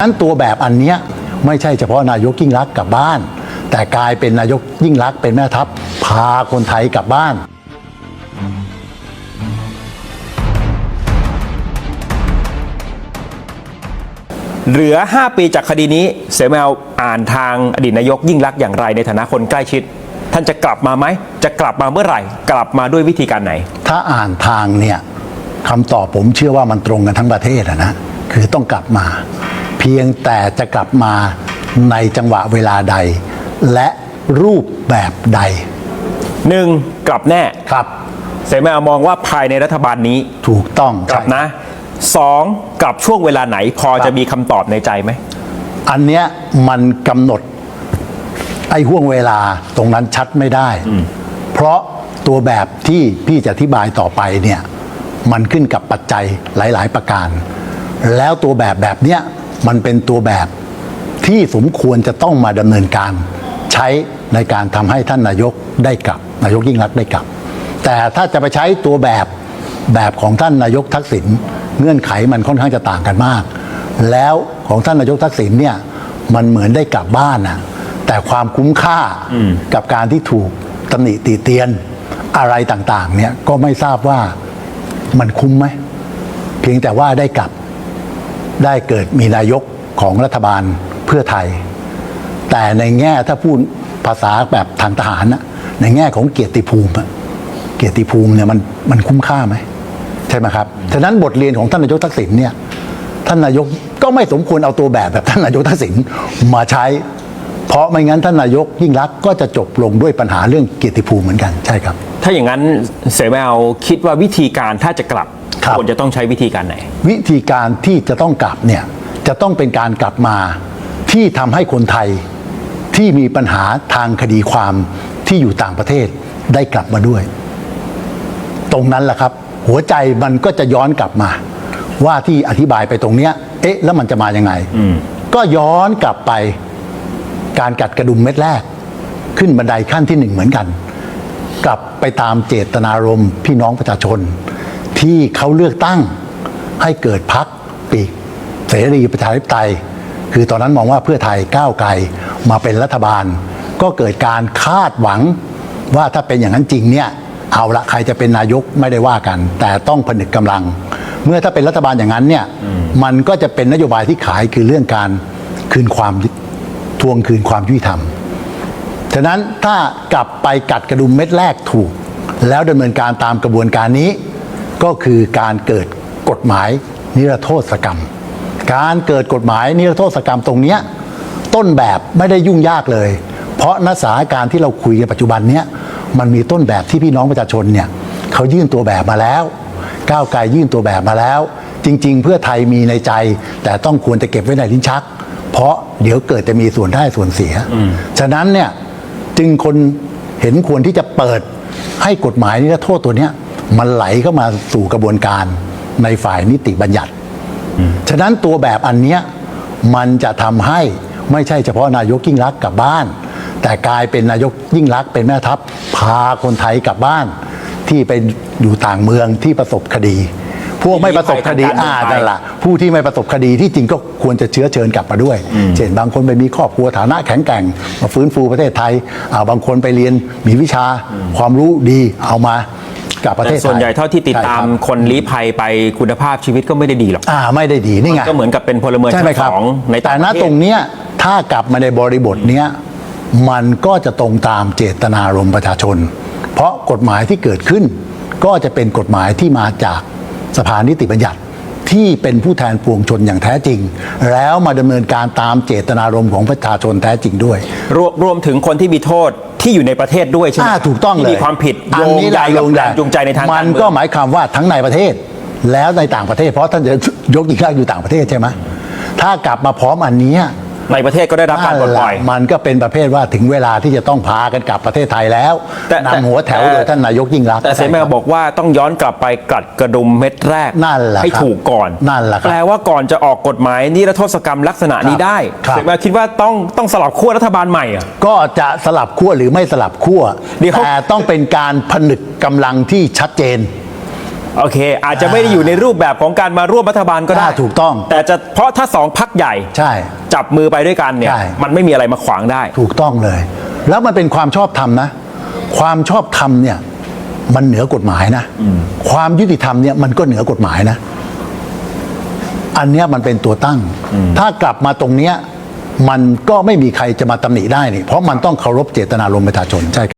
นั้นตัวแบบอันเนี้ยไม่ใช่เฉพาะนายกยิ่งรักษณ์กลับบ้าน แต่กลายเป็นนายกยิ่งรักษณ์เป็นแม่ทัพพาคนไทยกลับบ้าน เหลือ 5 ปีจากคดีนี้เสแมวอ่านทางอดีตนายกยิ่งรักษณ์อย่างไรในฐานะคนใกล้ชิด ท่านจะกลับมาไหม จะกลับมาเมื่อไหร่ กลับมาด้วยวิธีการไหน ถ้าอ่านทางเนี่ยคำตอบผมเชื่อว่ามันตรงกันทั้งประเทศอะนะคือต้องกลับมาเพียงแต่จะกลับมาในจังหวะเวลาใด และรูปแบบใด 1. กลับแน่ครับ เสแมวมองว่าภายในรัฐบาลนี้ถูกต้องกลับใช่นะ 2. กลับช่วงเวลาไหนพอจะมีคำตอบในใจไหม อันเนี้ยมันกำหนด ไอ้ห่วงเวลาตรงนั้นชัดไม่ได้ เพราะตัวแบบที่พี่จะอธิบายต่อไปเนี่ย มันขึ้นกับปัจจัยหลาย ๆ ประการ แล้วตัวแบบแบบเนี้ย มันเป็นตัวแบบที่สมควรจะต้องมาดำเนินการใช้ในการทำให้ท่านนายกได้กลับ นายกยิ่งรักษณ์ได้กลับ แต่ถ้าจะไปใช้ตัวแบบแบบของท่านนายกทักษิณเงื่อนไขมันค่อนข้างจะต่างกันมาก แล้วของท่านนายกทักษิณเนี่ยมันเหมือนได้กลับบ้านนะแต่ความคุ้มค่ากับการที่ถูกตำหนิตีเตียนอะไรต่างๆเนี่ยก็ไม่ทราบว่ามันคุ้มไหมเพียงแต่ว่าได้กลับ ได้เกิดมีนายกของรัฐบาลเพื่อไทย แต่ในแง่ถ้าพูดภาษาแบบทางทหารนะในแง่ของเกียรติภูมิเกียรติภูมิเนี่ยมันมันคุ้มค่าไหมใช่ไหมครับฉะนั้นบทเรียนของท่านนายกทักษิณเนี่ยท่านนายกก็ไม่สมควรเอาตัวแบบแบบท่านนายกทักษิณมาใช้ เพราะไม่งั้นท่านนายกยิ่งรักก็จะจบลงด้วยปัญหาเรื่องเกียรติภูมิเหมือนกันใช่ครับ ถ้าอย่างนั้นเสแมวคิดว่าวิธีการถ้าจะกลับ ครับควรจะต้องใช้วิธีการไหน วิธีการที่จะต้องกลับเนี่ยจะต้องเป็นการกลับมาที่ทำให้คนไทยที่มีปัญหาทางคดีความที่อยู่ต่างประเทศได้กลับมาด้วย ตรงนั้นแหละครับ หัวใจมันก็จะย้อนกลับมา ว่าที่อธิบายไปตรงเนี้ย เอ๊ะ แล้วมันจะมายังไงก็ย้อนกลับไปการกัดกระดุมเม็ดแรก ขึ้นบันไดขั้นที่หนึ่งเหมือนกัน กลับไปตามเจตนารมณ์พี่น้องประชาชน ที่เขาเลือกตั้งให้เกิดพักปีกเสรีประชาธิปไตย คือตอนนั้นมองว่าเพื่อไทยก้าวไกลมาเป็นรัฐบาล ก็เกิดการคาดหวังว่าถ้าเป็นอย่างนั้นจริงเนี่ยเอาละใครจะเป็นนายกไม่ได้ว่ากัน แต่ต้องผนึกกำลัง เมื่อถ้าเป็นรัฐบาลอย่างนั้นเนี่ยมันก็จะเป็นนโยบายที่ขายคือเรื่องการคืนความทวงคืนความยุติธรรมฉะนั้นถ้ากลับไปกัดกระดุมเม็ดแรกถูก แล้วดำเนินการตามกระบวนการนี้ ก็คือการเกิดกฎหมายนิรโทษกรรม การเกิดกฎหมายนิรโทษกรรมตรงเนี้ยต้นแบบไม่ได้ยุ่งยากเลย เพราะณสถานการณ์ที่เราคุยกันปัจจุบันเนี้ยมันมีต้นแบบที่พี่น้องประชาชนเนี่ยเขายื่นตัวแบบมาแล้ว ก้าวไกลยื่นตัวแบบมาแล้ว จริง ๆ เพื่อไทยมีในใจ แต่ต้องควรจะเก็บไว้ในลิ้นชัก เพราะเดี๋ยวเกิดจะมีส่วนได้ส่วนเสีย ฉะนั้นเนี่ยจึงคนเห็นควรที่จะเปิดให้กฎหมายนิรโทษตัวเนี้ย มันไหลเข้ามาสู่กระบวนการในฝ่ายนิติบัญญัติ ฉะนั้นตัวแบบอันเนี้ยมันจะทำให้ไม่ใช่เฉพาะนายกยิ่งรักษณ์กลับบ้าน แต่กลายเป็นนายกยิ่งรักษณ์เป็นแม่ทัพ พาคนไทยกลับบ้าน ที่ไปอยู่ต่างเมืองที่ประสบคดี พวกไม่ประสบคดีที่มีภัยทางการอ่าเมืองไทยนั่นแหละผู้ที่ไม่ประสบคดีที่จริงก็ควรจะเชื้อเชิญกลับมาด้วย เช่นบางคนไปมีครอบครัวฐานะแข็งแกร่ง มาฟื้นฟูประเทศไทยอ่าบางคนไปเรียนมีวิชาความรู้ดีเอามา กับประเทแต่ศไทยส่วนใหญ่เท่าที่ติดตามใช่ครับคนลี้ภัยไปคุณภาพชีวิตก็ไม่ได้ดีหรอกอ่าไม่ได้ดีนี่ไงมันก็เหมือนกับเป็นพลเมืองใช่ไหมชั้นครับสองในแต่ต่างณประเทตรศงเนี้ยถ้ากลับมาในบริบทเนี้ยมันก็จะตรงตามเจตนารมณ์ประชาชน เพราะกฎหมายที่เกิดขึ้น ก็จะเป็นกฎหมายที่มาจากสภานิติบัญญัติ ที่เป็นผู้แทนปวงชนอย่างแท้จริง แล้วมาดำเนินการตามเจตนารมณ์ของประชาชนแท้จริงด้วย รวมรวมถึงคนที่มีโทษที่อยู่ในประเทศด้วยใช่ไหมอ่าถูกต้องเลยที่มีความผิดโยงใยโยกับงใยแรงจูงใจในทางมักานรเมืก็องหมายความว่าทั้งในประเทศแล้วในต่างประเทศ เพราะท่านจะยกอีกข้างอยู่ต่างประเทศใช่ไหมถ้ากลับมาพร้อมอันเนี้ย ในประเทศก็ได้รับการปลดปล่อยนั่นแหละมันก็เป็นประเภทว่าถึงเวลาที่จะต้องพากันกลับประเทศไทยแล้วแต่แต่นำหัวแถวแต่โดยท่านนายกยิ่งรักษณ์แต่เสมาบอกว่าต้องย้อนกลับไปกัดกระดุมเม็ดแรกนั่นแหละให้ครับถูกก่อนนั่นแหละครับแปลว่าก่อนจะออกกฎหมายนิรโทษกรรมลักษณะนี้ได้ครับเสมาคิดว่าต้องต้องสลับขั้วรัฐบาลใหม่อะก็จะสลับขั้วหรือไม่สลับขั้วเดี๋ยวแต่ต้องเป็นการผนึกกำลังที่ชัดเจน โอเค อาจจะไม่ได้อยู่ในรูปแบบของการมาร่วมรัฐบาลก็ได้อ่าถูกต้อง แต่จะเพราะถ้าสองพักใหญ่ ใช่ จับมือไปด้วยกันเนี่ย ใช่ มันไม่มีอะไรมาขวางได้ ถูกต้องเลย แล้วมันเป็นความชอบธรรมนะ ความชอบธรรมเนี่ย มันเหนือกฎหมายนะ ความยุติธรรมเนี่ยมันก็เหนือกฎหมายนะ อันเนี้ยมันเป็นตัวตั้ง ถ้ากลับมาตรงเนี้ยมันก็ไม่มีใครจะมาตำหนิได้นี่เพราะมันต้องเคารพเจตนารมณ์ประชาชนใช่ครับ